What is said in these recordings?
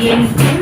Yes.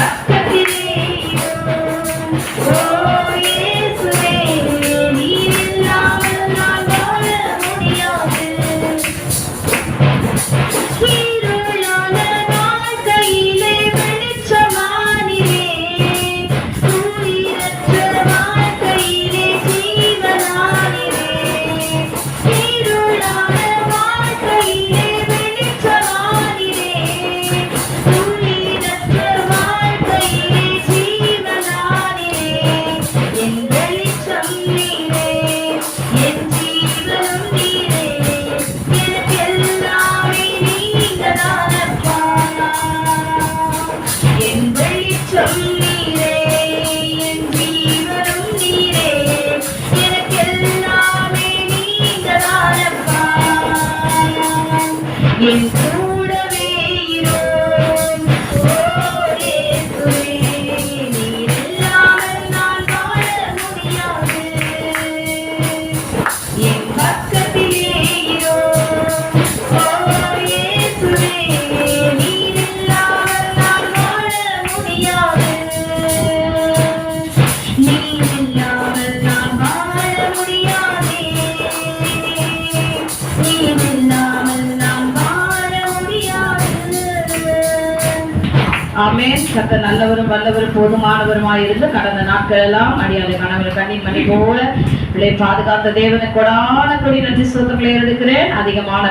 Yeah. naging ஆமே சத்த நல்லவரும் வல்லவரும் போதுமானவருமாய் இருந்து கடந்த நாட்கள் எல்லாம் அடியாலை கணவர் கண்ணின் மணி போல. பிள்ளை பாதுகாத்த தேவனை கொடான கொடி நன்றி சொத்துக்களை எடுக்கிறேன் அதிகமான